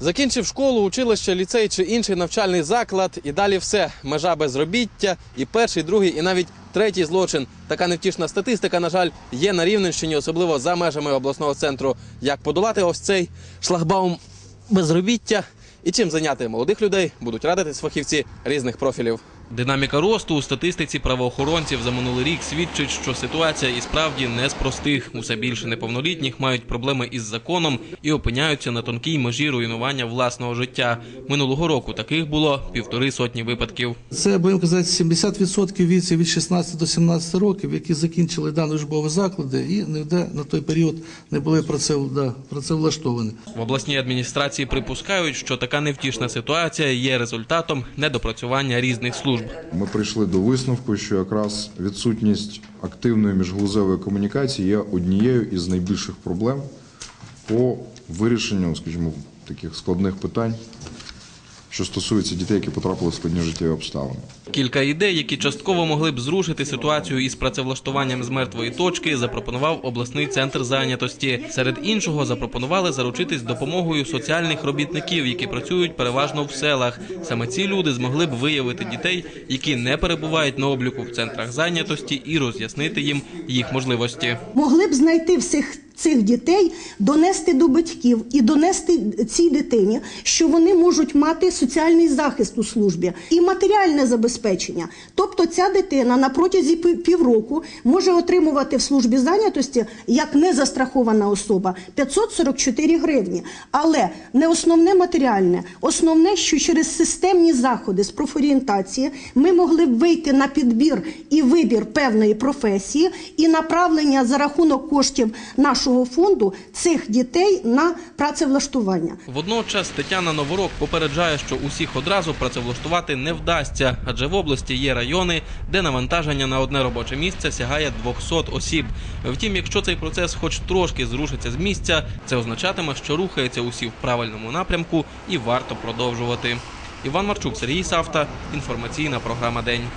Закінчив школу, училище, ліцей чи інший навчальний заклад, і далі все. Межа безробіття, і перший, другий, і навіть третій злочин. Така невтішна статистика, на жаль, є на Рівненщині, особливо за межами обласного центру. Як подолати ось цей шлагбаум безробіття і чим зайняти молодих людей, будуть радитись фахівці різних профілів. Динаміка росту у статистиці правоохоронців за минулий рік свідчить, що ситуація і справді не з простих. Усе більше неповнолітніх мають проблеми із законом і опиняються на тонкій межі руйнування власного життя. Минулого року таких було півтори сотні випадків. Це, будемо казати, 70% віці від 16 до 17 років, які закінчили дані учбові заклади і ніде на той період не були да, працевлаштовані. В обласній адміністрації припускають, що така невтішна ситуація є результатом недопрацювання різних служб. Ми прийшли до висновку, що якраз відсутність активної міжгалузевої комунікації є однією із найбільших проблем по вирішенню, скажімо, таких складних питань, що стосуються дітей, які потрапили в складні життєві обставини. Кілька ідей, які частково могли б зрушити ситуацію із працевлаштуванням з мертвої точки, запропонував обласний центр зайнятості. Серед іншого запропонували заручитись допомогою соціальних робітників, які працюють переважно в селах. Саме ці люди змогли б виявити дітей, які не перебувають на обліку в центрах зайнятості, і роз'яснити їм їх можливості. могли б знайти всіх цих дітей, донести до батьків і донести цій дитині, що вони можуть мати соціальний захист у службі і матеріальне забезпечення. Тобто ця дитина на протязі півроку може отримувати в службі зайнятості як незастрахована особа 544 гривні. Але не основне матеріальне, основне, що через системні заходи з профорієнтації ми могли б вийти на підбір і вибір певної професії і направлення за рахунок коштів нашого фонду цих дітей на працевлаштування. Водночас Тетяна Новорок попереджає, що усіх одразу працевлаштувати не вдасться, адже в області є райони, де навантаження на одне робоче місце сягає 200 осіб. Втім, якщо цей процес хоч трошки зрушиться з місця, це означатиме, що рухається усі в правильному напрямку і варто продовжувати. Іван Марчук, Сергій Савта, інформаційна програма День.